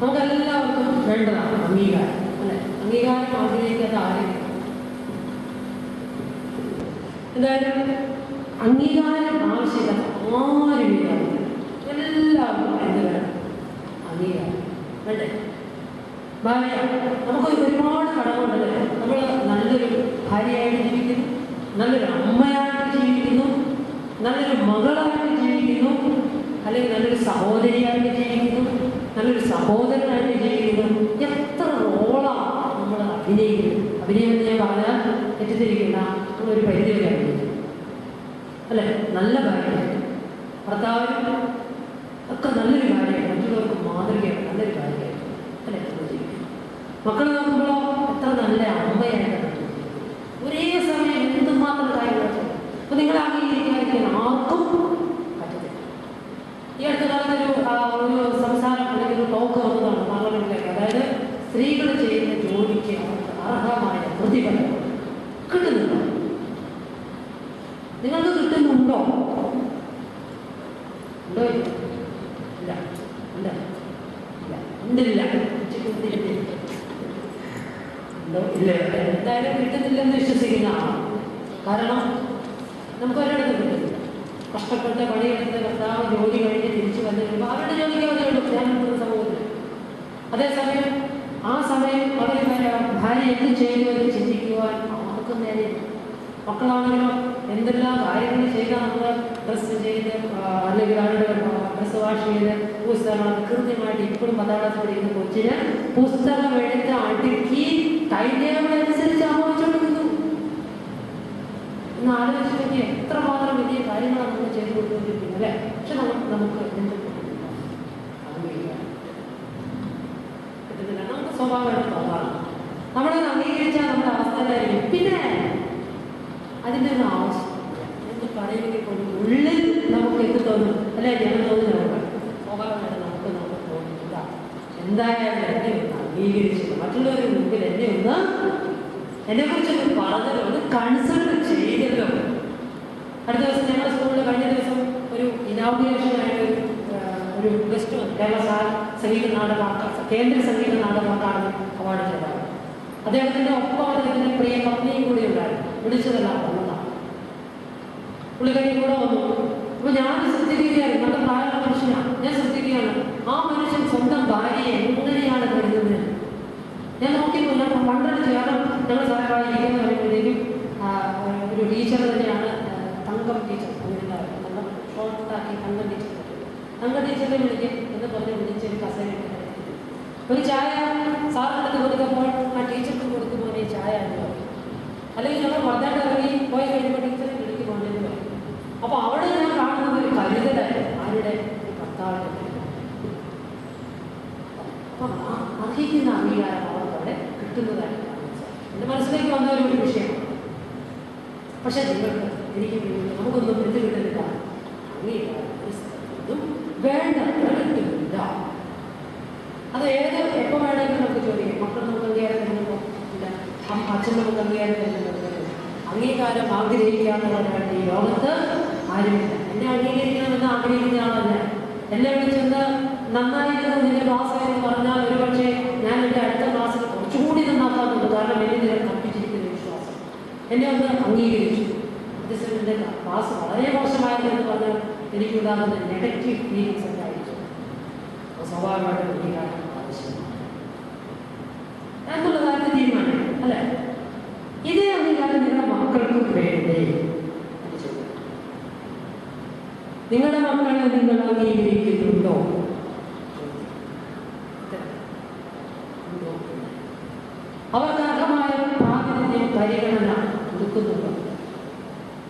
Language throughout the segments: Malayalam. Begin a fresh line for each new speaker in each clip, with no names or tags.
നമുക്കെല്ലാവർക്കും വേണ്ടതാണ് അംഗീകാരം അല്ലെ? അംഗീകാരം ആഗ്രഹിക്കാത്ത ആരും എന്തായാലും അംഗീകാരം ആവശ്യമില്ല. ആരുമില്ല എല്ലാവർക്കും എന്ത് വേണം? അംഗീകാരം. വേണ്ടേ? ഭാര്യ നമുക്ക് ഒരുപാട് കടമുണ്ടല്ലേ? നമ്മൾ നല്ലൊരു ഭാര്യയായിട്ട് ജീവിക്കുന്നു നല്ലൊരു അമ്മയായിട്ട് ജീവിക്കുന്നു നല്ലൊരു മകളായിട്ട് ജീവിക്കുന്നു അല്ലെങ്കിൽ നല്ലൊരു സഹോദരിയായിട്ട് ജീവിക്കുന്നു നല്ലൊരു സഹോദരനായിട്ട് ജീവിക്കുന്നു എത്ര റോളാണ് നമ്മൾ അഭിനയിക്കുന്നത്. അഭിനയം എന്ന് ഞാൻ പറഞ്ഞാൽ തെറ്റിദ്ധരിക്കുന്ന ഒരു പരിധി വരെ അഭിനയിക്കും അല്ലേ? നല്ല ഭാര്യ ഭർത്താവിനും ഒക്കെ നല്ലൊരു കാര്യമാണ് മറ്റുള്ളവർക്ക് മാതൃകയാണ് നല്ലൊരു കാര്യമാണ് അല്ലേ? നമ്മൾ മക്കളെ നോക്കുമ്പോൾ എത്ര നല്ല അമ്മയായിട്ടാണ്. ഒരേ സമയം എന്തുമാത്രം കാര്യങ്ങൾ അപ്പൊ നിങ്ങൾ അംഗീകരിക്കാതിരിക്കാൻ ആർക്കും പറ്റത്തില്ല. ഈ അടുത്ത കാലത്ത് ഒരു ആ, ഒരു സംസാരം ടോക്ക് വന്നതാണ് പാർലമെന്റിലേക്ക്. അതായത് സ്ത്രീകൾ ചെയ്യുന്ന ജോലിക്ക് അവർക്ക് അർഹമായ പ്രതിഫലം കിട്ടുന്നുണ്ടോ? നിങ്ങൾക്ക് കിട്ടുന്നുണ്ടോ? ഉണ്ടോ? ഇല്ല? ഇല്ല. ഇല്ല. ഉണ്ടോ? ഇല്ല. എന്തായാലും കിട്ടുന്നില്ലെന്ന് വിശ്വസിക്കുന്ന ആളാണ്. കാരണം നമുക്ക് ഒരിടത്ത് കിട്ടും. കഷ്ടപ്പെട്ട പണിയെടുത്ത് കർത്താവ് ജോലി കഴിഞ്ഞ് തിരിച്ചു വന്നു കഴിയുമ്പോൾ അവരുടെ ജോലിക്ക് അവരെ ഉള്ളൂ ഞാൻ അതേസമയം ആ സമയം അവർ ഭാര്യ എന്ത് ചെയ്യുന്നു എന്ന് ചിന്തിക്കുവാൻ അവർക്ക് നേരെയില്ല. മക്കളാണെങ്കിലും എന്തെല്ലാം കാര്യങ്ങൾ ചെയ്താൽ നമ്മൾ ഡ്രസ്സ് ചെയ്ത് അല്ലെങ്കിൽ അവരുടെ ഡ്രസ്സ് വാഷ് ചെയ്ത് പുസ്തകങ്ങൾ കൃത്യമായിട്ട് ഇപ്പോഴും പത്താളത്ത് പഠിക്കുന്ന കൊച്ചിന് പുസ്തകം എടുത്ത് അടുക്കി ടൈം ടേബിൾ അനുസരിച്ച് ആലോചിച്ചുകൊണ്ടിരിക്കുന്നു ഒന്ന് ആലോചിച്ച് നോക്കി എത്രമാത്രം വലിയ കാര്യങ്ങളാണ് നമ്മൾ ചെയ്തു കൊടുത്തുകൊണ്ടിരിക്കുന്നത് അല്ലേ പക്ഷെ നമുക്ക് നമുക്ക് എന്ത് അംഗീകരിക്കാം സ്വാഭാവികമായിട്ട് തോന്നാറ് നമ്മളത് അംഗീകരിച്ചാൽ നമ്മുടെ അവസ്ഥ എന്തായിരിക്കും? പിന്നെ അതിന്റെ ഒരു ആവശ്യം. എന്ത് പറയുമെങ്കിൽ പോലും ഉള്ളിൽ നമുക്ക് എന്ത് തോന്നും? അല്ലെ ജനം തോന്നുന്നു സ്വാഭാവികമായിട്ട് നമുക്ക് നമുക്ക് തോന്നുന്നില്ല. എന്തായാലും എന്നെ ഒന്ന് അംഗീകരിച്ചില്ല മറ്റുള്ളവരുടെ മുമ്പിൽ എന്നെ ഒന്ന് എന്നെ കുറിച്ച് ഒന്ന് പറഞ്ഞല്ലോ ഒന്ന് കൺസൾട്ട് ചെയ്തല്ലോ അടുത്ത ദിവസം ഞങ്ങളുടെ സ്കൂളിൽ കഴിഞ്ഞ ദിവസം ഒരു ഇനോഗ്രേഷൻ ആയിട്ട് ഒരു, ഗസ്റ്റ് വന്നു. കേരള സാർ സംഗീത നാടക കേന്ദ്ര സംഗീത നാടക അക്കാദമി അവാർഡ് ജേതാവ്. അദ്ദേഹത്തിന്റെ ഒപ്പം അദ്ദേഹത്തിന്റെ പ്രിയ പത്നിയും കൂടി ഉണ്ടായിരുന്നു വിളിച്ചതെല്ലാം വന്നതാണ് പുള്ളിക്കാരി കൂടെ വന്നു. അപ്പൊ ഞാൻ ശ്രദ്ധിക്കുകയാണ് നല്ല പ്രായമുള്ള മനുഷ്യനാണ് ഞാൻ ശ്രദ്ധിക്കുകയാണ് ആ മനുഷ്യൻ സ്വന്തം ഭാര്യയെ എങ്ങനെയാണ് കരുതുന്നത്? ഞാൻ നോക്കിയപ്പോൾ ഞാൻ പണ്ടടിച്ച് കാരണം ഞങ്ങൾ സാറേ ഇരിക്കുന്ന പറയുമ്പോഴേക്കും ഒരു ടീച്ചർ തന്നെയാണ് തങ്കം ടീച്ചർ അങ്ങനെ ഷോർട്ടാക്കി തങ്കം ടീച്ചർ തങ്കം ടീച്ചറിനെ വിളിക്കും എന്ന് പറഞ്ഞ് വിളിച്ച് ഒരു കസേര ഇട്ട് കിടത്തി. ഒരു ചായ സാറിനടുത്ത് കൊടുക്കുമ്പോൾ ആ ടീച്ചർക്ക് കൊടുക്കുമ്പോൾ ചായ എന്ന് പറയും അല്ലെങ്കിൽ നമ്മൾ മർദ്ദാണ്ട് ഇറങ്ങി പോയി കഴിയുമ്പോൾ ടീച്ചറെ വിളിക്ക് കൊണ്ടെന്ന് പറയും അപ്പോൾ അവിടെ ഞാൻ കാണുന്നത് ഒരു കരുതലായി ആരുടെ? ഭർത്താവിന്റെ അപ്പം അർഹിക്കുന്ന അംഗീകാരം അവർക്ക് അവിടെ കിട്ടുന്നതായിട്ട് എന്റെ മനസ്സിലേക്ക് വന്ന ഒരു വിഷയമാണ്. പക്ഷെ നിങ്ങൾക്ക് എനിക്ക് നമുക്കൊന്നും എന്ത് കിട്ടുന്നില്ല അംഗീകാരം വേണ്ട കിട്ടുന്നില്ല. അത് ഏത് എപ്പോൾ വേണമെങ്കിലും നമുക്ക് ചോദിക്കാം. മക്കൾ നമുക്ക് അംഗീകാരം അച്ഛൻ നമുക്ക് അംഗീകാരം തരുന്നുണ്ടോ. അംഗീകാരം ആഗ്രഹിക്കാത്തവരാണ് ഈ ലോകത്ത് ആരുമില്ല. എന്നെ അംഗീകരിക്കണമെന്ന് ആഗ്രഹിക്കുന്ന ആളല്ല. എന്നെ വിളിച്ചെന്ന് നന്നായിരുന്നു നിന്റെ ക്ലാസ് എന്ന് പറഞ്ഞാൽ ഒരു പക്ഷേ ഞാൻ എന്റെ അടുത്ത ക്ലാസ്സിൽ കുറച്ചുകൂടി നന്നാക്കാറുണ്ട് കാരണം എന്നെ നില കൽപ്പിച്ചിരിക്കുന്ന വിശ്വാസം. എന്നെ ഒന്ന് അംഗീകരിച്ചു. എന്റെ ക്ലാസ് വളരെ മോശമായിരുന്നു പറഞ്ഞാൽ എനിക്കുണ്ടാകുന്ന നെഗറ്റീവ് ഫീലിങ്സ് ഉണ്ടായിരിക്കും സ്വാഭാവികമായിട്ടും അംഗീകാരം ആവശ്യമാണ് എന്നുള്ള തീരുമാനം അല്ലേ? ഇതേ അംഗീകാരം നിങ്ങളുടെ മക്കൾക്ക് വേണ്ടേ നിങ്ങളുടെ മക്കളെ നിങ്ങൾ അംഗീകരിക്കുന്നുണ്ടോ? അവർക്ക് അർഹമായ പ്രാതിനിധ്യം പരിഗണന കൊടുക്കുന്നുണ്ടോ?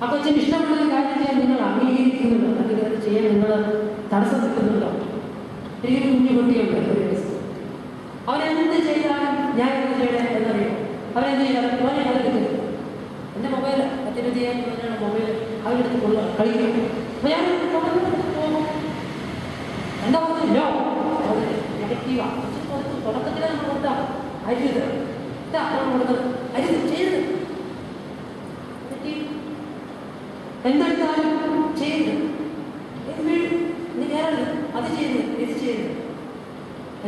ആ കൊച്ചിന് ഇഷ്ടമുള്ള കാര്യം ചെയ്യാൻ നിങ്ങൾ അംഗീകരിക്കുന്നുണ്ടോ? അല്ലെങ്കിൽ അത് ചെയ്യാൻ നിങ്ങൾ തടസ്സം നിൽക്കുന്നുണ്ടോ? എനിക്കൊരു കുഞ്ഞു കുട്ടിയുണ്ട്. കൊള്ളുക കളിക്കും അപ്പോൾ ഞാൻ എന്താ പറഞ്ഞില്ലോ നെഗറ്റീവാണ് തുടക്കത്തിലെ നമ്മൾ കൊടുത്താ അരുത് ഇതാ നമ്മൾ കൊടുത്തത്. ചെയ്യരുത് നെഗറ്റീവ് എന്തെടുത്താലും ചെയ്യരുത് ഇത് വീഴും ഇത് അത് ചെയ്യരുത് ഇത് ചെയ്യരുത്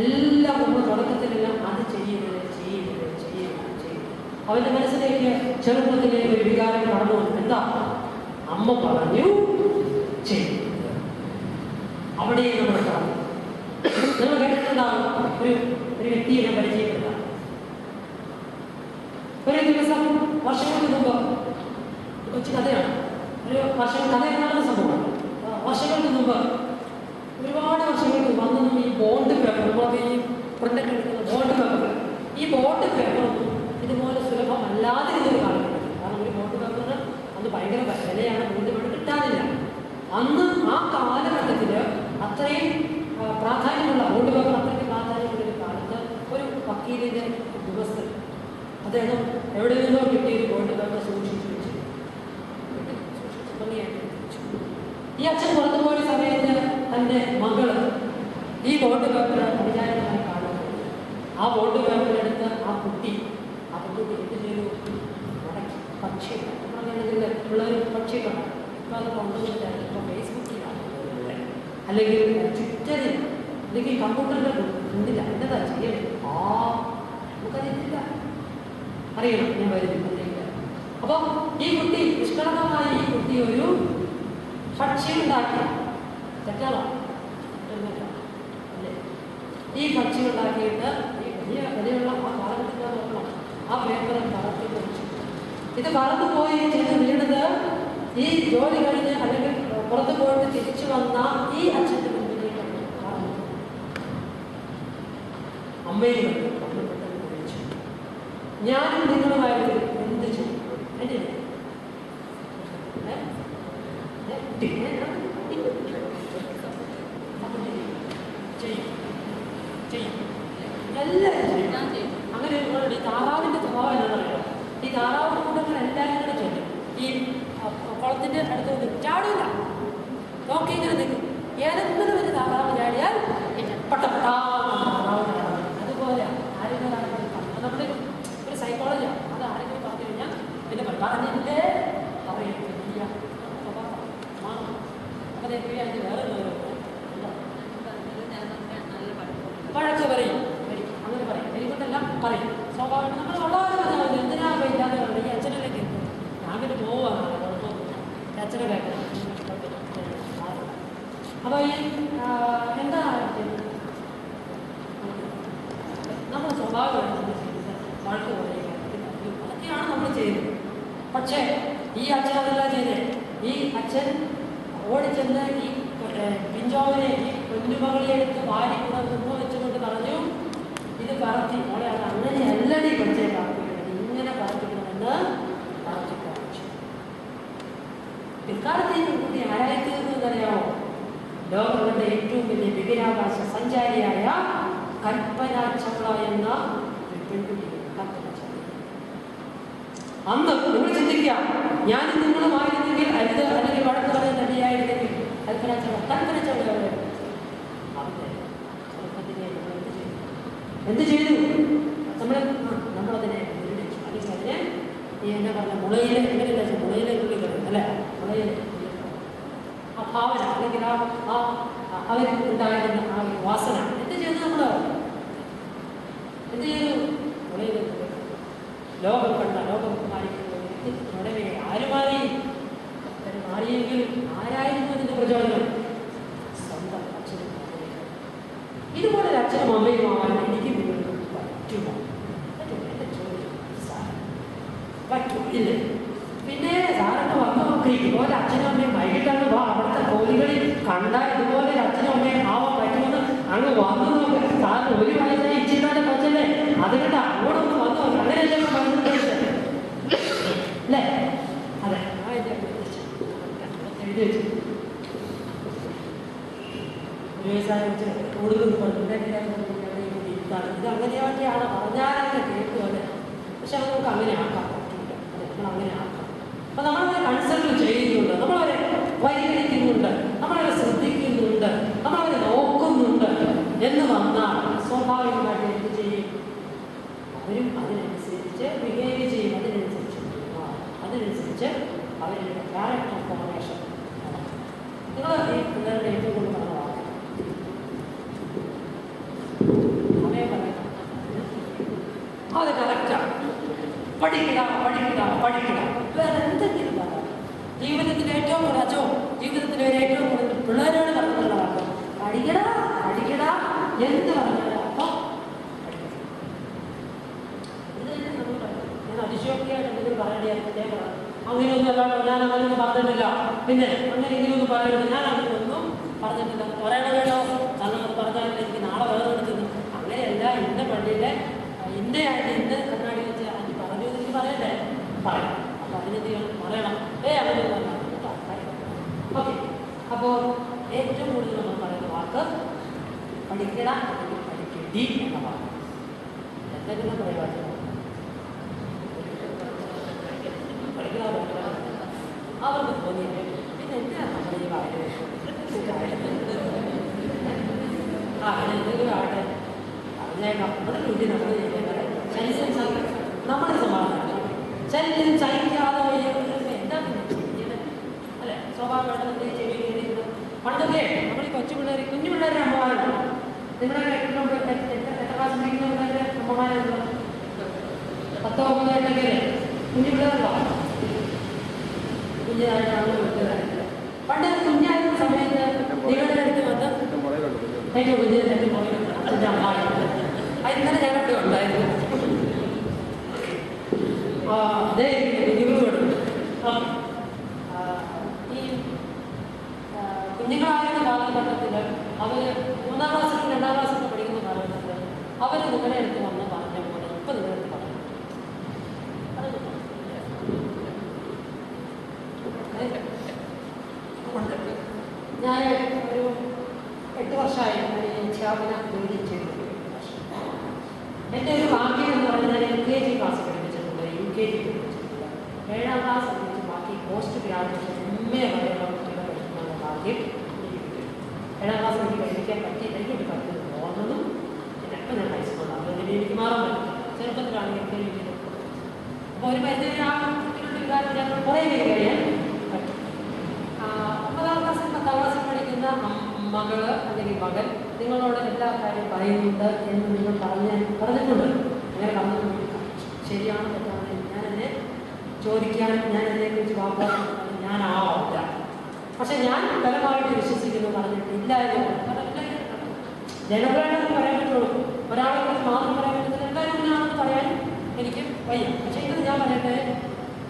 എല്ലാം സന്ദർഭത്തിലെല്ലാം അത് ചെയ്യുന്നത് ചെയ്യുന്നത് ചെയ്യുന്നത് ചെയ്യുന്നത് അവന്റെ മനസ്സിലേക്ക് ചെറുപ്പത്തിലേക്ക് ഒരു വികാരം കടന്നു എന്താ? അമ്മ പറഞ്ഞു അവിടെ നമ്മൾ കാണും കേട്ടിട്ടുണ്ടാവും ഒരു ഒരു വ്യക്തിയെ ഞാൻ ഒരു ദിവസം വർഷങ്ങൾക്ക് മുമ്പ് കൊച്ചു കഥയാണ്. ഒരു വർഷം കഥ നടന്ന സംഭവമാണ്. വർഷങ്ങൾക്ക് മുമ്പ് ഒരുപാട് വർഷങ്ങൾക്ക് അന്നൊന്നും ഈ ബോണ്ട് പേപ്പർ നമ്മളൊക്കെ ഈ ബോണ്ട് പേപ്പർ ഈ ബോണ്ട് പേപ്പറൊന്നും ഇതുപോലെ സുലഭമല്ലാതിരുന്നൊരു കാലഘട്ടത്തിൽ കാരണം ഒരു ബോണ്ട് പേപ്പറിന് അന്ന് ഭയങ്കര വിലയാണ് മൂല്യമാണ് കിട്ടാനില്ല. അന്ന് ആ കാലഘട്ടത്തിൽ അത്രയും പ്രാധാന്യമുള്ള ബോർഡ് പേപ്പർ അത്രയ്ക്ക് പ്രാധാന്യമുള്ള ഒരു കാലത്ത് ഒരു വക്കീലിന്റെ ദിവസം അദ്ദേഹം എവിടെ നിന്നോ കിട്ടിയ ഒരു ബോർഡ് പേപ്പർ സൂക്ഷിച്ചു വെച്ചു. ഈ അച്ഛൻ പുറത്തു പോയ സമയത്ത് തന്റെ മകൾ ഈ ബോർഡ് പേപ്പർ അവിചാരിതമായി കാണുന്നു. ആ ബോർഡ് പേപ്പർ എടുത്ത് ആ കുട്ടി ആ കുട്ടി എന്ത് ചെയ്തു? പക്ഷി പിള്ളേർ പക്ഷിയൊക്കെ ഉണ്ടാവും ഇപ്പം അത് കൊണ്ടുവന്നിട്ട് ഇപ്പോൾ ഫേസ്ബുക്കിലാണ് അല്ലെങ്കിൽ ട്വിറ്ററിൽ അല്ലെങ്കിൽ കമ്പ്യൂട്ടറിന്റെ മുന്നിൽ എന്നതാ ചെയ്യണം ആ നമുക്കറിയത്തില്ല അറിയണം ഞാൻ വരുന്നില്ല അപ്പോൾ ഈ കുട്ടി നിഷ്കളങ്കമായ ഈ കുട്ടി ഒരു പക്ഷി ഉണ്ടാക്കി. തെറ്റാണോ. അല്ലേ? ഈ ഭക്ഷ്യം ഉണ്ടാക്കിയിട്ട് ഈ വലിയ വിലയുള്ള ആ കാലഘട്ടത്തിൽ നോക്കണം ആ പേപ്പർ കുറിച്ചു ഇത് പറന്നു പോയി ചെന്ന് വീണത് ഈ ജോലി കഴിഞ്ഞ് അല്ലെങ്കിൽ പുറത്തു പോയിട്ട് തിരിച്ചു വന്ന ഈ അച്ഛന്റെ മുമ്പിലേക്ക് അമ്മയും ഞാനും നിങ്ങളുമായിട്ട് എന്ത് ചെയ്യും? ചെയ്യും. ചെയ്യും. എല്ലാവരും ചെയ്യും അങ്ങനെ ഒരു ഈ താറാവിന്റെ സ്വഭാവം എന്താണെന്നറിയാം ഈ താറാവ് കൂട്ടങ്ങൾ എല്ലാവരും കൂടെ ചൊല്ലും ഈ അ- കുളത്തിന്റെ അടുത്ത് ചാടില്ല നോക്കി ഇങ്ങനെ നിൽക്കും ഏതെങ്കിലും ഒരു താറാവ് ചാടിയാൽ പട്ടപ്പെട്ടാ താറാവ് ചാടും. അതുപോലെ ആരെങ്കിലും ആരെങ്കിലും പറഞ്ഞു. അത് നമ്മുടെ ഒരു സൈക്കോളജിയാണ് അത് ആരെങ്കിലും പറഞ്ഞു കഴിഞ്ഞാൽ പിന്നെ പറയും പറഞ്ഞില്ലേ പറയും ഇല്ല. സ്വഭാവം. ആ. അപ്പോൾ ദേ അതിന് വേറെ വേറെ വഴക്ക് പറയും വരും. അങ്ങനെ പറയും എനിക്കൊന്നെല്ലാം പറയും സ്വാഭാവികം നമ്മൾ വളരെ പറഞ്ഞാൽ എന്തിനാ ഇല്ലാതെ പറയുന്നത് ഈ അച്ഛനല്ലേ കേൾക്കും ഞാൻ പിന്നെ പോവാണ് കുഴപ്പമൊന്നുമില്ല ഈ അച്ഛനെ കേൾക്കണം അപ്പോൾ ഈ ആ, എന്താ നമ്മുടെ സ്വഭാവമാണ് വഴക്ക് പറയുക. അതൊക്കെയാണ് നമ്മൾ ചെയ്യുന്നത്. പക്ഷേ ഈ അച്ഛൻ അതല്ല ചെയ്തത് ഈ അച്ഛൻ ഓടിച്ചെന്ന് ഈ പിഞ്ചോവിനെ ഈ കുഞ്ഞുമകളെ എടുത്ത് വാരി കൂടെ തുമ്പ വെച്ചുകൊണ്ട് പറഞ്ഞു ഇത് പറത്തി. മോളെ അത് അങ്ങനെയല്ലടി കൊച്ചെ പറത്തിക്കുന്നത് ഇങ്ങനെ പറത്തിക്കണമെന്ന് പറഞ്ഞു പിൽക്കാലത്ത് ഈ തീർന്നു ആരായിത്തീർന്നതെന്നറിയാമോ ലോകങ്ങളുടെ ഏറ്റവും വലിയ ബഹിരാകാശ സഞ്ചാരിയായ കൽപ്പന ചൗള എന്ന പെൺകുട്ടി കൽപ്പന ചൗള അന്ന് നിങ്ങൾ ചിന്തിക്കുക ഞാൻ നിങ്ങളുമായിരുന്നെങ്കിൽ അരുത് അല്ലെങ്കിൽ വഴക്ക് പറയാൻ റെഡിയായിരുന്നെങ്കിൽ കൽപ്പന ചൗള കൽപ്പന ചൗള എവിടെ? അവിടെ ചെറുപ്പത്തിലെ നമ്മൾ എന്ത് ചെയ്തു? എന്ത് ചെയ്തു നമ്മൾ നമ്മളതിനെ വെല്ലുവിളിച്ചു അല്ലെങ്കിൽ അതിനെ ഈ എന്നാ പറഞ്ഞ മുളയിലെ എങ്ങനെയല്ല വെച്ചാൽ മുളയിലെ തുള്ളികൾ അല്ലേ മുളയിലെ ആ ഭാവന അല്ലെങ്കിൽ ആ ആ അവർക്ക് ഉണ്ടായിരുന്ന ആ ഒരു വാസന എന്ത് ചെയ്തു നമ്മൾ എന്ത് ചെയ്തു മുളയിലെ തുള്ളികൾ ലോകം കണ്ട ലോകം മാറിക്കുന്നവരെ ആര് മാറി അവർ മാറിയെങ്കിൽ ആരായിരുന്നു അതിന്റെ പ്രചോദനം സ്വന്തം അച്ഛനും അമ്മയും ഇതുപോലെ ഒരു അച്ഛനും അമ്മയും ആവാൻ എനിക്ക് നിങ്ങൾക്ക് പറ്റുമോ പറ്റുമോ? എന്റെ ചോദ്യം സാർ. പറ്റും ഇല്ലേ പിന്നെ സാറിന് നോക്കി ഇതുപോലെ അച്ഛനും അമ്മയും വൈകിട്ടാണ് വാ അവിടുത്തെ കോലികളിൽ കണ്ടാൽ ഇതുപോലെ അച്ഛനും അമ്മയും ആവാൻ പറ്റുമെന്ന് അങ്ങ് വന്നു നോക്കി. സാറിന് ഒരു വയസ്സായി ഇച്ചിട്ടാണ് കൊച്ചല്ലേ അതുകൊണ്ട് അങ്ങോട്ടൊന്ന് വന്നു നോക്കി. അങ്ങനെയല്ലേ മനസ്സിലായത് അല്ലേ? അതെ. എഴുതി വെച്ചു. ഒരു വയസ്സായ കൂടുതൽ ഇത് അങ്ങനെയൊക്കെയാണ് പറഞ്ഞാലൊക്കെ കേൾക്കും അല്ലേ? പക്ഷെ അത് നമുക്ക് അങ്ങനെ ആക്കാം നമ്മൾ അങ്ങനെ ആക്കാം. അപ്പം നമ്മളവരെ കൺസൾട്ട് ചെയ്യുന്നുണ്ട്. നമ്മളവരെ പരിഗണിക്കുന്നുണ്ട് നമ്മളവരെ ശ്രദ്ധിക്കുന്നുണ്ട്. നമ്മളവരെ നോക്കുന്നുണ്ട് എന്ന് വന്നാൽ സ്വാഭാവികമായിട്ട് എന്ത് ചെയ്യും? അവരും അതിനനുസരിച്ച് ബിഹേവ് ചെയ്യും. അതിനനുസരിച്ച് അതിനനുസരിച്ച് അവരുടെ ക്യാരക്ടർ ഫോർമേഷൻ നിങ്ങൾ പിള്ളേരുടെ ഏറ്റവും കൂടുതൽ പറഞ്ഞ വാക്ക്. അത് കറക്റ്റാണ് പഠിക്കുക പഠിക്കുക പഠിക്കുക വേറെ എന്തെങ്കിലും പറയാം ജീവിതത്തിൽ ഏറ്റവും കൂടുതൽ അച്ചോ ജീവിതത്തിൽ ഒരു ഏറ്റവും കൂടുതൽ പിള്ളേരോട് പറഞ്ഞിട്ടുള്ള വാക്ക് പഠിക്കടാ പഠിക്കടാ എന്ത് പറഞ്ഞാലും അപ്പൊ. ഞാൻ അങ്ങനെയൊന്നും പറഞ്ഞിട്ടില്ല. പിന്നെ അങ്ങനെ ഇങ്ങനെയൊന്നും പറയരുത്. ഞാൻ അങ്ങനെയൊന്നും പറഞ്ഞിട്ടില്ല. പറയണ കേട്ടോ. അങ്ങനെ പറഞ്ഞാൽ എനിക്ക് നാളെ വേറെ എടുക്കുന്നു അങ്ങനെയല്ല. ഇന്ന പള്ളിയിലെ ഇന്ന ആയിട്ട് ഇന്ന് വെച്ച് പറഞ്ഞു എനിക്ക് പറയണ്ടേ? പറയാം അപ്പം അതിനെന്ത് ചെയ്യണം? പറയണം. ഏ അങ്ങനെ ഓക്കെ അപ്പോൾ ഏറ്റവും കൂടുതൽ നമ്മൾ പറയുന്ന വാക്ക് പഠിക്കട അല്ലെങ്കിൽ പഠിക്കേണ്ടി എന്ന വാക്ക് എന്തെങ്കിലും പ്രയോജനം പഠിക്കണ പഠിക്കണ അവർക്ക് തോന്നിയിട്ട് പിന്നെ എന്തിനാണ് നമ്മൾ ഈ വായന ആ പിന്നെ എന്തെങ്കിലും ആവട്ടെ പറഞ്ഞേക്കാം നമ്മുടെ രുചി നമ്മൾ ചെയ്തേക്കാം ശരീരം സഹി- നമ്മുടെ സമാധാനം ശരീരം സഹിക്കാതെ വയ്യ- എന്താ പിന്നെ ചെയ്യുന്നത്? അല്ലേ സ്വാഭാവികമായിട്ട് നമ്മൾ ചെവി കേട്ടിരുന്നു പണ്ടൊക്കെ നമ്മൾ ഈ കൊച്ചു പിള്ളേർ കുഞ്ഞു പിള്ളേരുടെ അമ്മമാരുണ്ടോ? നിങ്ങളൊക്കെ എത്ര ക്ലാസ് പഠിക്കുന്ന പിള്ളേരുടെ അമ്മമാരുണ്ടോ? പത്തോ ഒമ്പതോ ഉണ്ടെങ്കിൽ കുഞ്ഞു പിള്ളേരുണ്ടോ? കുഞ്ഞായിട്ടാണ് വെക്കുന്നതായിട്ട് പണ്ട് കുഞ്ഞായിരുന്ന സമയത്ത് നിങ്ങളുടെ അടുത്ത് വന്ന് എന്റെ കുഞ്ഞിനെ അതിന്റെ അമ്മായിട്ടുണ്ട് അത് ഇന്നലെ ഞങ്ങളുടെ ഉണ്ടായിരുന്നു അതേ കുഞ്ഞുങ്ങളോട് ഈ ആ, കുഞ്ഞുങ്ങളായിരുന്ന കാലഘട്ടത്തിൽ അവർ മൂന്നാം ക്ലാസ്സിലും രണ്ടാം ക്ലാസ്സിലും പഠിക്കുന്ന കാലഘട്ടത്തിൽ അവർ നിങ്ങളുടെ അടുത്ത് വന്ന് പറഞ്ഞ പോലെ ഇപ്പം നിങ്ങളുടെ. ഉണ്ട്. ഞാൻ ഒരു എട്ട് വർഷമായി അധ്യാപന ജോലി ചെയ്തു എന്റെ ഒരു ഭാഗ്യം എന്ന് പറഞ്ഞാൽ എൽ കെ ജി ക്ലാസ് പഠിപ്പിച്ചിട്ടുണ്ട് യു കെ ജി പഠിപ്പിച്ചിട്ടുണ്ട് ഏഴാം ക്ലാസ് പഠിച്ച് ബാക്കി പോസ്റ്റ് ഗ്രാജുവേഷൻ എം വരെയുള്ള കുട്ടികളെ പഠിക്കുന്ന ഭാഗ്യം ഏഴാം ക്ലാസ് എനിക്ക് പഠിക്കാൻ പറ്റിയില്ലെങ്കിൽ എനിക്ക് പറ്റുന്നത് തോന്നുന്നു പിന്നെ ഞാൻ അതുകൊണ്ട് എനിക്ക് മാറാൻ പറ്റും ചെറുപ്പത്തിലാണ് എൽ കെ അപ്പോൾ ഒരു പരിധി ആ കുട്ടികളുടെ വികാരം ഞാൻ കുറേ കഴിയാൻ പറ്റും. ഒമ്പതാം ക്ലാസ്സിൽ പത്താം ക്ലാസ്സിൽ പഠിക്കുന്ന മകൾ അല്ലെങ്കിൽ മകൻ നിങ്ങളോട് എല്ലാ കാര്യം പറയുന്നുണ്ട് എന്ന് നിങ്ങൾ പറഞ്ഞു പറഞ്ഞിട്ടുണ്ട്. അങ്ങനെ പറഞ്ഞിട്ടുണ്ട് ശരിയാണ് തെറ്റാണ് ഞാനെന്നെ ചോദിക്കാൻ ഞാൻ അതിനെക്കുറിച്ച് വാഗ്ദാനം ഞാൻ ഞാനാവില്ല പക്ഷെ ഞാൻ ബലമായിട്ട് വിശ്വസിക്കുന്നു പറഞ്ഞിട്ട് ഇല്ല എന്ന്. ജനങ്ങളാണെന്ന് പറയാൻ പറ്റുള്ളൂ. ഒരാളെ കുറിച്ച് മാത്രം പറയാൻ എന്തായാലും ഇങ്ങനെയാണെന്ന് പറയാൻ എനിക്ക് വയ്യ. പക്ഷേ ഇത് ഞാൻ പറയട്ടെ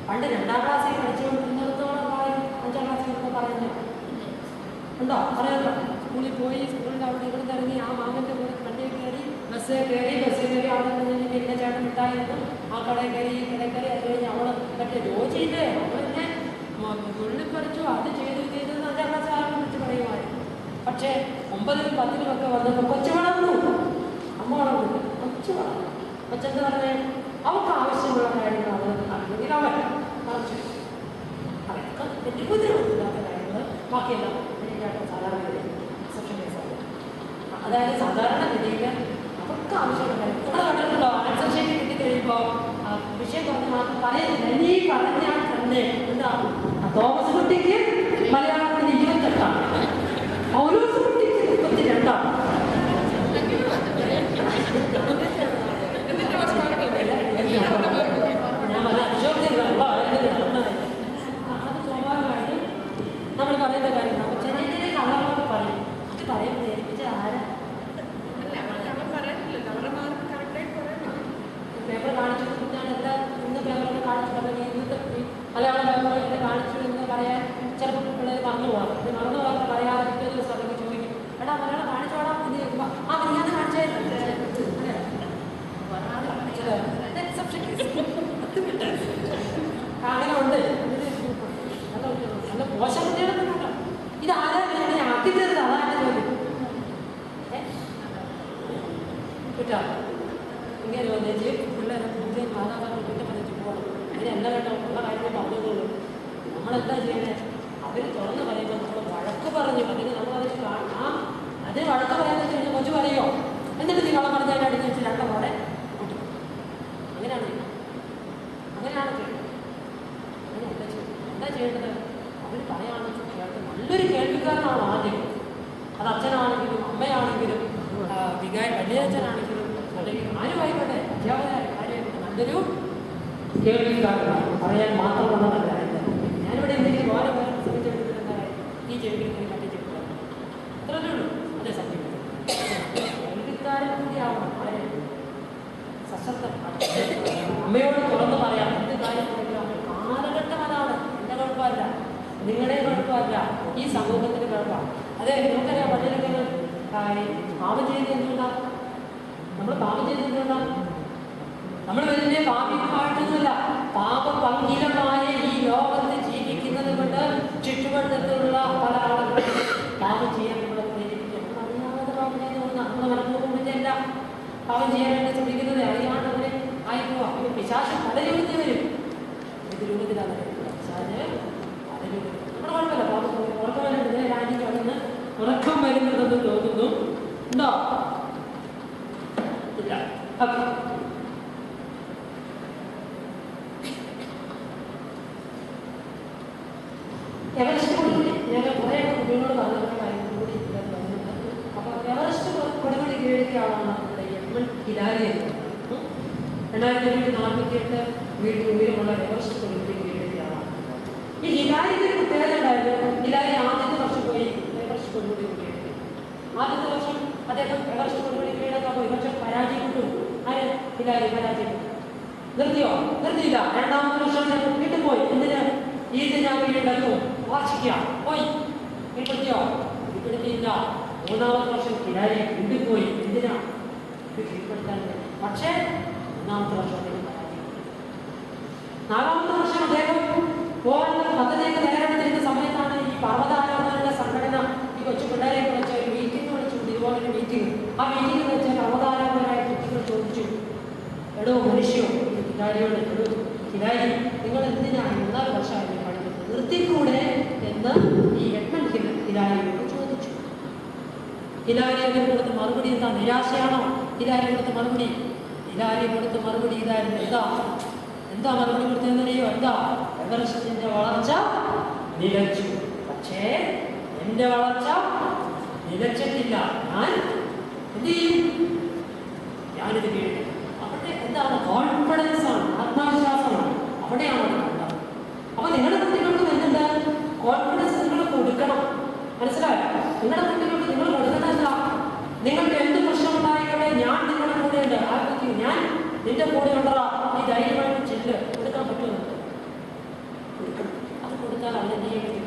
പണ്ട് രണ്ടാം ക്ലാസ്സിൽ പഠിച്ചുകൊണ്ടിരുന്നിടത്തോളം കാലം അഞ്ചാം ക്ലാസ്സിൽ ഒക്കെ പറയുന്നത്. ഉണ്ടോ? പറയാമല്ലോ സ്കൂളിൽ പോയി സ്കൂളിൽ അവിടെ ഇവിടെ ഇറങ്ങി ആ മാമന്റെ കൂടെ വണ്ടിയിൽ കയറി ബസ്സിൽ കയറി ബസ്സിൽ കയറി അവിടെ നിന്ന് ഇന്ന ചേട്ടൻ മിഠായിരുന്നു ആ കടയിൽ കയറി ഈ കടയിൽ കയറി അത് കഴിഞ്ഞ് അവളെ മറ്റേ ജോജിയില്ലേ അവളെന്നെ തൊഴിൽ പഠിച്ചു അത് ചെയ്തു ചെയ്തു അഞ്ചാം ക്ലാസ് ആരും വിളിച്ച് പറയുമായിരുന്നു പക്ഷേ ഒമ്പതിലും പത്തിലും ഒക്കെ വന്നപ്പോൾ കൊച്ചു വളർന്നു അമ്മ വളർന്നു കൊച്ചു വളർന്നു കൊച്ചെന്ത് പറഞ്ഞേ? അവൾക്ക് ആവശ്യമുള്ള കാര്യങ്ങൾ അത് അല്ലെങ്കിൽ അവൻ പറഞ്ഞു. അവർക്ക് വലിയ ബുദ്ധിമുട്ടില്ലാത്ത കാര്യങ്ങൾ ബാക്കിയെല്ലാം എനിക്കായിട്ട് സാധാരണ case ആണ്. അതായത് സാധാരണ ഗതിയിൽ അവർക്ക് ആവശ്യമുള്ള കാര്യം ഇവിടെ കണ്ടിട്ടുണ്ടോ ആൻസർ ഷീറ്റ് കിട്ടി കഴിയുമ്പോൾ വിഷയം പറഞ്ഞ് മാത്രം പറയുന്നില്ല നീ പറഞ്ഞാൽ തന്നെ എന്താ തോമസ് കുട്ടിക്ക് മലയാളത്തിൽ ഇരുപത്തെട്ടാണ് പൗലോസ് കുട്ടിക്ക് മുപ്പത്തി രണ്ടാണ് ഞാൻ പറഞ്ഞ അശോകത്തിലുള്ള അത് സ്വാഭാവികമായിട്ടും നമ്മൾ പറയുന്ന കാര്യം നമ്മൾ ചെറിയ ചെറിയ കള്ളങ്ങളൊക്കെ പറയും അത് പറയാൻ പ്രേരിപ്പിച്ച ആരാ പേപ്പർ കാണിച്ചു ഞാൻ എല്ലാ ഇന്ന് പേപ്പറിൽ കാണിച്ചു പറഞ്ഞു ഇന്നത്തെ ഈ മലയാള പേപ്പറിൽ കാണിച്ചു എന്ന് പറയാൻ ചിലപ്പോൾ പിള്ളേർ മറന്നു പോകാം ഇത് മറന്നു പോകാൻ പറയാതിരിക്കുന്ന ഒരു ദിവസം ചോദിക്കും. എടാ ഒരാളെ കാണിച്ചോടാ ഇത് ആ ഞാൻ കാണിച്ചായിരുന്നു വരാതെ കാണിച്ചത് ഇത് exception. case. അങ്ങനെ ഉണ്ട് ഇതിന് നല്ല കുട്ടികൾ- നല്ല മോശം കുട്ടികളൊക്കെ കേട്ടോ ഇത് ആരാ ഇങ്ങനെ ആക്കി തരുന്നത് അതാണ് ചോദ്യം ഏ? കേട്ടോ ഇങ്ങനെ വന്നേച്ച് പിള്ളേരെ പുതിയ മാതാപിതാക്കൾ കുറ്റപ്പെടുത്തി പോകണം അങ്ങനെ എല്ലാ കേട്ടോ ഉള്ള കാര്യങ്ങൾ പറഞ്ഞതുള്ളൂ നമ്മളെന്താ ചെയ്യണേ അവർ തുറന്ന് പറയുമ്പോൾ നമ്മൾ വഴക്ക് പറഞ്ഞു അല്ലെങ്കിൽ നമ്മളതിന് കാണാം അതിന് വഴക്ക് പറയാന്ന് വെച്ച് കഴിഞ്ഞാൽ കൊച്ചു പറയോ എന്നിട്ട് നീ കള്ളം പറഞ്ഞാൽ അടിച്ച് വെച്ച് രണ്ടോടെ കൂട്ടും അങ്ങനെയാണ് ചെയ്യുന്നത് അങ്ങനെയാണ് ചെയ്യുന്നത് അങ്ങനെ എന്താ ചെയ്യുന്നത് എന്താ ചെയ്യേണ്ടത്? അവർ പറയുകയാണെന്ന് കേട്ട് നല്ലൊരു കേൾവിക്കാരനാണ് ആദ്യം. അത് അച്ഛനാണെങ്കിലും അമ്മയാണെങ്കിലും വികാരി വലിയച്ഛനാണെങ്കിലും അല്ലെങ്കിൽ ആരുമായിക്കോട്ടെ അധ്യാപകരായ കാര്യം ഇതൊരു കേൾവിക്കാരനാണ്. പറയാൻ മാത്രമുള്ളതല്ല നല്ല ഞാനിവിടെ എന്തെങ്കിലും ഓരോ വേറെ ശ്രമിച്ചെടുത്തിട്ടുണ്ട് ഈ പോയി മറ്റേ ചെവി കേൾക്കണം. ഉള്ളൂ. സത്യം. കേൾവിക്കാരൻ കൂടിയാവണം. വളരെ സശക്തം അമ്മയോട് തുറന്ന് പറയാം എന്ത് കാര്യം ഉണ്ടെങ്കിലും അമ്മ കാലഘട്ടം അതാണ് എന്റെ കുഴപ്പമല്ല നിങ്ങളുടെ കുഴപ്പമല്ല ഈ സമൂഹത്തിന് കുഴപ്പമാണ് അതെ നമുക്കറിയാം പണ്ടിലൊക്കെ പാപം ചെയ്ത് എന്തുകൊണ്ടാ? നമ്മൾ പാപം ചെയ്ത് എന്തുകൊണ്ടാ? നമ്മൾ വലിയ പാപികമായിട്ടൊന്നുമല്ല പാപപങ്കിലമായ ഈ ലോകത്ത് ജീവിക്കുന്നത് കൊണ്ട് ചുറ്റുവട്ടത്തിലുള്ള പല ആളുകളും പാപം ചെയ്യാൻ നമ്മളെ പ്രേരിപ്പിക്കും പാപം ചെയ്ത് നമ്മൾ മനഃപൂർവമില്ല പാപം ചെയ്യാനായിട്ട് ശ്രമിക്കുന്നത് അറിയാണ്ട് അവരെ ആയിപ്പോ പിശാശം പല രൂപത്തിൽ വരും. ഏത് രൂപത്തിലാണ് വരുന്നത്? പിശാച് പല രൂപത്തിൽ നമ്മുടെ കുഴപ്പമില്ല പാപം ഉറക്കം വരുന്നത് രാജ്യം കടന്ന് ഉറക്കം വരുന്നതെന്ന് തോന്നുന്നു. ഉണ്ടോ? ഇല്ല. ഓക്കെ. അപ്പോൾ വീട്ടിൽ ഉയരമുള്ള എവറസ്റ്റ് കീഴടക്കിയ ഈ ഹിലാരിക്ക് ഒരു ഹിലാരി ആദ്യത്തെ വർഷം പോയി എവറസ്റ്റ് കൊടുമുടി കീഴടക്കി ആദ്യത്തെ വർഷം അദ്ദേഹം കൊടുമുടി കീഴടക്കാൻ പോയി പക്ഷെ പരാജയപ്പെട്ടു. ആര്? ഹിലാരി പരാജയപ്പെട്ടു. നിർത്തിയോ? നിർത്തിയില്ല. രണ്ടാമത്തെ വർഷം അദ്ദേഹം വീട്ടിൽ പോയി എന്തിന്? ഈ ദിനാവിലുണ്ടല്ലോ വാർഷിക്കുക പോയി. കീഴ്പ്പെടുത്തിയോ കീഴ്പ്പെടുത്തിയില്ല മൂന്നാമത്തെ വർഷം കിടാരി വീട്ടിൽ പോയി എന്തിനാ? കീഴ്പ്പെടുത്താൻ പക്ഷേ മൂന്നാമത്തെ വർഷം അദ്ദേഹം നാലാമത്തെ വർഷം അദ്ദേഹം പോകാനുള്ള പദ്ധതിയൊക്കെ നേരിടുന്ന സമയത്താണ് ഈ പർവതാരോഹണങ്ങളുടെ സംഘടന ഈ കൊച്ചു പിള്ളേരെ വിളിച്ച് ഒരു മീറ്റിംഗ് വിളിച്ചു ഇതുപോലൊരു മീറ്റിംഗ് ആ മീറ്റിംഗ് വെച്ച പർവതാരോഹണരായ കുട്ടികൾ ചോദിച്ചു എടോ മനുഷ്യോ ഹിലാരിയോട് എടോ നിങ്ങൾ എന്തിനാണ് എന്നാൽ വർഷമായി പഠിക്കുന്നത്? നിർത്തിക്കൂടെ? എന്ന് ഈ എട്ടൻ ഹിൽ ചോദിച്ചു. അവർ കൊടുത്ത മറുപടി എന്താ? നിരാശയാണോ? ഹിലാരി കൊടുത്ത മറുപടി? ഹിലാരി കൊടുത്ത മറുപടി ഇതായിരുന്നു. എന്താ? എന്താ മറുപടി കൊടുത്തതെന്നറിയോ എന്താ? എവറസ്റ്റിന്റെ വളർച്ച നിലച്ചു. പക്ഷേ എന്റെ വളർച്ച നിലച്ചിട്ടില്ല. ഞാൻ എന്ത് ചെയ്യും ഞാനിത് കേട്ടു. അവിടെ എന്താണ്? കോൺഫിഡൻസ് ആണ് ആത്മവിശ്വാസമാണ്. അവിടെയാണ് കണ്ടത്. അപ്പൊ നിങ്ങളുടെ കുട്ടികൾക്ക് എന്തുണ്ട് കോൺഫിഡൻസ് നിങ്ങൾ കൊടുക്കണം. മനസ്സിലായോ? നിങ്ങളുടെ കുട്ടികൾക്ക് നിങ്ങൾ കൊടുക്കണമല്ല നിങ്ങൾക്ക് എന്ത് പ്രശ്നം ഉണ്ടായിക്കോട്ടെ ഞാൻ നിങ്ങളുടെ കൂടെ ഉണ്ട് ആ കുട്ടി ഞാൻ നിന്റെ കൂടെ ഉണ്ടടാ നീ ധൈര്യമായിട്ട് ചെല്ല്. കൊടുക്കാൻ പറ്റുമോ. അത് കൊടുത്താൽ ചെയ്യാൻ പറ്റും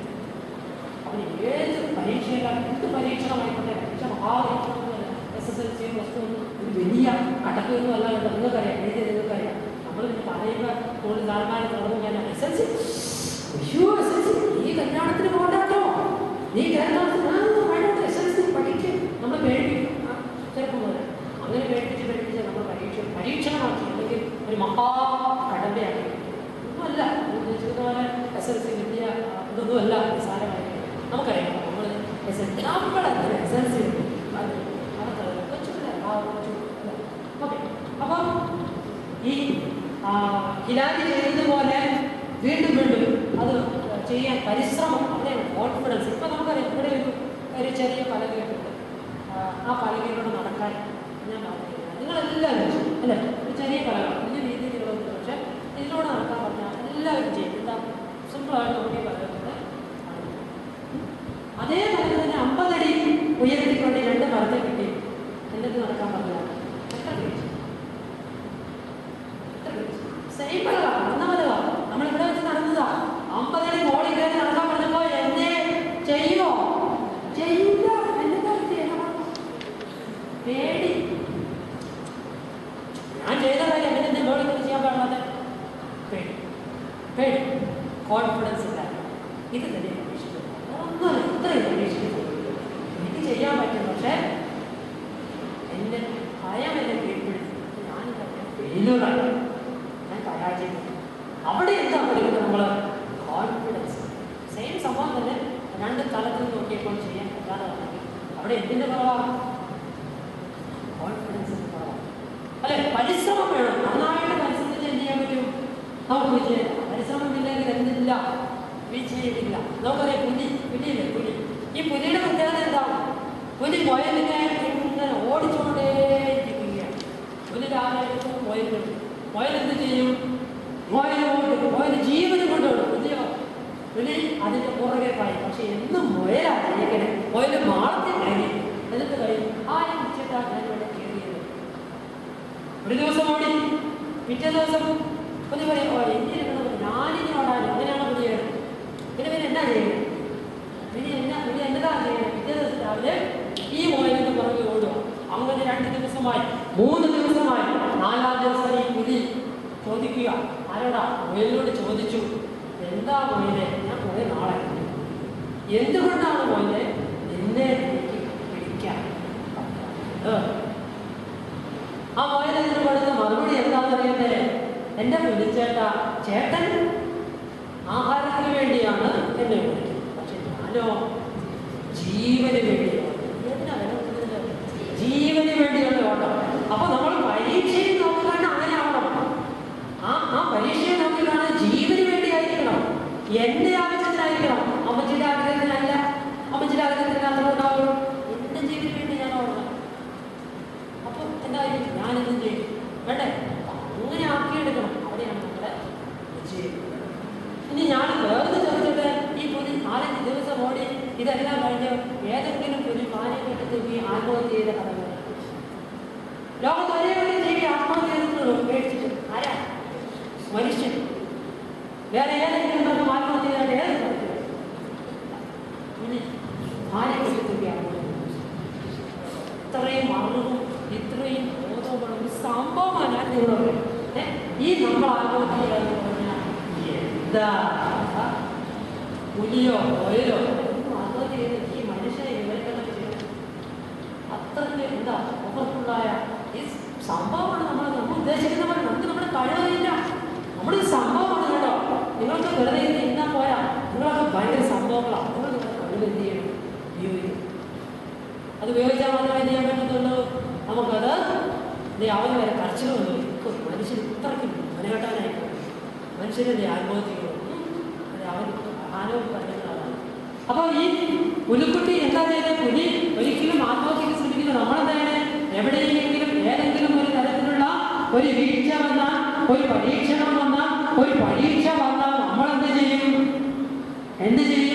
അവന് ഏത് പരീക്ഷയിലാണ് എന്ത് പരീക്ഷണമായിക്കോട്ടെ പരീക്ഷ മഹാപരീക്ഷണമൊന്നുമല്ല പ്ലസ് ടു ഒരു വലിയ അടക്കമൊന്നും അല്ല കേട്ടോ നിങ്ങൾക്കറിയാം എഴുതി നിങ്ങൾക്കറിയാം നമ്മൾ പിന്നെ പറയുക കൂടുതൽ ആൾക്കാർ തുറന്നു ഞാൻ അനുസരിച്ച് അയ്യോ എൽ നീ കല്യാണത്തിന് പോകണ്ടോ നീ കല്യാണത്തിന് ആ, വേണ്ടോ എസ് പഠിക്കും. നമ്മൾ പേടിപ്പിക്കും മുതൽ അങ്ങനെ. പേടിപ്പിച്ച് പേടിപ്പിച്ച് നമ്മൾ പരീക്ഷ പരീക്ഷണമാക്കി. അല്ലെങ്കിൽ ഒരു മഹാ കടമ്പയാക്കി ഒന്നുമല്ല. ഉദ്ദേശിക്കുന്ന പോലെ എസ് എൽ സി ആ, ഇതൊന്നുമല്ല. നിസ്സാരമായി നമുക്കറിയാം. നമ്മൾ എസ് എൽ സി നമ്മളെത്ര എസ് എൽ സി അത് അവർക്കറിയാം കൊച്ചുപിള്ള ആ കൊച്ചു ഓക്കെ അപ്പം ഈ ആ, ഹിലാരി ചെയ്തതുപോലെ വീണ്ടും വീണ്ടും അത് ചെയ്യാൻ പരിശ്രമം അവിടെയാണ് കോൺഫിഡൻസ് ഇപ്പം നമുക്കറിയാം ഇവിടെ ഒരു ഒരു ചെറിയ പലകയുണ്ട്. ആ, പലകയിലൂടെ നടക്കാൻ ഞാൻ പറഞ്ഞില്ല നിങ്ങളെല്ലാവരും അല്ലേ? ഒരു ചെറിയ പലക വലിയ രീതിയിലുള്ളതുണ്ട് പക്ഷേ ഇതിലൂടെ നടക്കാൻ പറഞ്ഞാൽ എല്ലാവരും ചെയ്യും. എന്താ? സിമ്പിളായിട്ട് നോക്കി പറയുന്നത് അതേപോലെ തന്നെ അമ്പതടി ഉയർത്തിക്കൊണ്ട് രണ്ട് മരത്തെ കിട്ടി എന്നിട്ട് നടക്കാൻ പറഞ്ഞാൽ എത്ര പേര് സെയിം പലക നടന്ന പലക നമ്മളിവിടെ വെച്ച് നടന്നതാ അമ്പതടി മോളിൽ കയറി നടക്കാൻ പറഞ്ഞപ്പോ എന്നെ ചെയ്യോ ചെയ്യില്ല എന്നതാ ചെയ്യണം പേടി ഞാൻ ചെയ്ത കാര്യം അങ്ങനെ എന്റെ മോളിൽ കയറി ചെയ്യാൻ പാടില്ലാതെ പേടി പേടി കോൺഫിഡൻസ് ഇല്ല ഇത് തന്നെ പരീക്ഷിക്കുന്നത് ഒന്നും ഇത്രയും പരീക്ഷിക്കുന്നത് എനിക്ക് ചെയ്യാൻ പറ്റും പക്ഷേ എന്നെ ഭയം എന്നെ കീഴ്പ്പെടുത്തി ഞാൻ ഫെയിലൂറാണ് ഞാൻ പരാജയപ്പെട്ടു അവിടെ എന്താ പഠിക്കുന്നത് നമ്മൾ കോൺഫിഡൻസ് സെയിം സംഭവം തന്നെ രണ്ട് തലത്തിൽ നോക്കിയപ്പോൾ ചെയ്യാൻ പറ്റാതെ വന്നെങ്കിൽ അവിടെ എന്തിന്റെ കുറവാണ് കോൺഫിഡൻസ് കുറവാണ് അല്ലെ പരിശ്രമം വേണം നന്നായിട്ട് പരിശ്രമിച്ച് എന്ത് ചെയ്യാൻ പറ്റും നമുക്ക് വിജയം പരിശ്രമം ഇല്ലെങ്കിൽ എന്തില്ല വിജയമില്ല നമുക്കറിയാം പുലി പുലിയില്ലേ പുലി ഈ പുലിയുടെ പ്രത്യേകത എന്താണ് പുലി മുയലിനെ ഇങ്ങനെ ചെയ്യും? പുലി കൊണ്ട് മുയൽ മുയൽ എന്ത് ചെയ്യും? ജീവനും കൊണ്ടുപോകും പുലിയോ അതിന്റെ പുറകെ പായി. പക്ഷെ എന്നും മുയലാണ് ജയിക്കണേ മുയൽ മാളത്തിൽ കയറി എന്നിട്ട് കഴിയും ആ വിളിച്ചിട്ടാ ഞാൻ ഇവിടെ കയറിയത്. ഒരു ദിവസം ഓടി. പിറ്റേ ദിവസം പുതിയ പറയും ഓ ഞാനിനി ഓടാൻ എങ്ങനെയാണ് പുതിയ പിന്നെ പിന്നെ എന്നാ ചെയ്യുന്നത് പിന്നെ എന്നാ പിന്നെ എന്നതാ ചെയ്യുന്നത് പിറ്റേ ദിവസം രാവിലെ ഈ മുയലിന്റെ പുറകെ ഓടുക. അങ്ങനെ രണ്ട് ദിവസമായി. മൂന്ന് നാലാം ദിവസം ഈ പുലി ചോദിക്കുക. ആരോടാ? മുയലിനോട് ചോദിച്ചു. എന്താ മോയിനെ ഞാൻ കുറേ നാളെ എന്തുകൊണ്ടാണ് മോയിനെ നിന്നെ എനിക്ക് പിടിക്കാൻ? ആ മുയൽ ഇതിന് കൊടുത്ത മറുപടി എന്താ അറിയണ്ടേ എന്റെ വിളിച്ചേട്ടാ ചേട്ടൻ ആഹാരത്തിന് വേണ്ടിയാണ് എന്നെ വിളിക്കുന്നത്. പക്ഷെ ഞാനോ ജീവന് വേണ്ടിയാണ് എന്തിനാ വില കൊടുക്കുന്നത്? ജീവന് വേണ്ടിയുള്ള ഓട്ടം അപ്പൊ നമ്മൾ പരീക്ഷയിൽ നോക്കുകയാണ് അങ്ങനെ ആവണം ആ ആ പരീക്ഷയെ നോക്കുകയാണ് ജീവന് വേണ്ടിയായിരിക്കണം എന്റെ ആവശ്യത്തിനായിരിക്കണം അമ്മച്ചിയുടെ ആഗ്രഹത്തിനല്ല അമ്മച്ചിയുടെ ആഗ്രഹത്തിന് അതുകൊണ്ടാവുള്ളൂ എന്റെ ജീവന് വേണ്ടി ഞാൻ ഓടണം അപ്പൊ എന്തായാലും ഞാനിതും ചെയ്യും വേണ്ടേ അപ്പൊ അങ്ങനെ ആക്കിയെടുക്കണം അവിടെയാണ് നമ്മുടെ വിജയം ഇനി ഞാൻ വേറെ ചോദിച്ചത് ഈ പുലി നാലഞ്ച് ദിവസം ഓടി ഇതെല്ലാം കഴിഞ്ഞ് ഏതെങ്കിലും ഒരു കാലഘട്ടത്തിൽ ഈ ആത്മഹത്യ കഥകൾ ലോകത്ത് ഒരേ ഒരു ജീവി ആത്മഹത്യ ആരാ? മനുഷ്യൻ. വേറെ ഏതെങ്കിലും നമുക്ക് ആത്മഹത്യ ഇത്രയും അറിവും ഇത്രയും ബോധവുമുള്ള ഒരു സംഭവമാണ്? ഈ നമ്മൾ ആത്മഹത്യ എന്താ? പുലിയോ ആത്മഹത്യ ചെയ്ത് ഈ മനുഷ്യനെ വിവരിക്കണം ചെയ്യും അത്രയ്ക്ക് എന്താ പവർഫുള്ളായ ഈ സംഭവമാണ് നമ്മൾ നമ്മൾ ഉദ്ദേശിക്കുന്ന പോലെ നമുക്ക് നമ്മുടെ കഴിവില്ല നമ്മുടെ ഈ സംഭവമാണ് കേട്ടോ നിങ്ങൾക്ക് വെറുതെ ഇത് ഇന്നാ പോരാ. നിങ്ങളൊക്കെ ഭയങ്കര സംഭവങ്ങളാണ് നിങ്ങൾ നിങ്ങളുടെ കഴിവ് എന്ത് ചെയ്യണം? ഉപയോഗിക്കും അത് ഉപയോഗിച്ചാൽ മാത്രമേ എന്ത് ചെയ്യാൻ പറ്റത്തുള്ളൂ. നമുക്കത് അവന് വരെ കരച്ചിലൊന്നും മനുഷ്യൻ ഇത്രയ്ക്ക് മനകെട്ടാനായി മനുഷ്യനെ ആത്മഹത്യകളോ അവൻ ആരോഗ്യ പറയുന്നതാണ് അപ്പോൾ ഈ പുലിക്കുട്ടി എന്താ ചെയ്യുന്നത് പുലി ഒരിക്കലും ആത്മഹത്യക്ക് ശ്രമിക്കുന്നത് നമ്മളെന്താണ്? എവിടെയെങ്കിലും ഏതെങ്കിലും ഒരു തരത്തിലുള്ള ഒരു വീഴ്ച വന്നാൽ ഒരു പരീക്ഷണം വന്നാൽ ഒരു പരീക്ഷ വന്നാൽ നമ്മൾ എന്ത് ചെയ്യും? എന്ത് ചെയ്യും?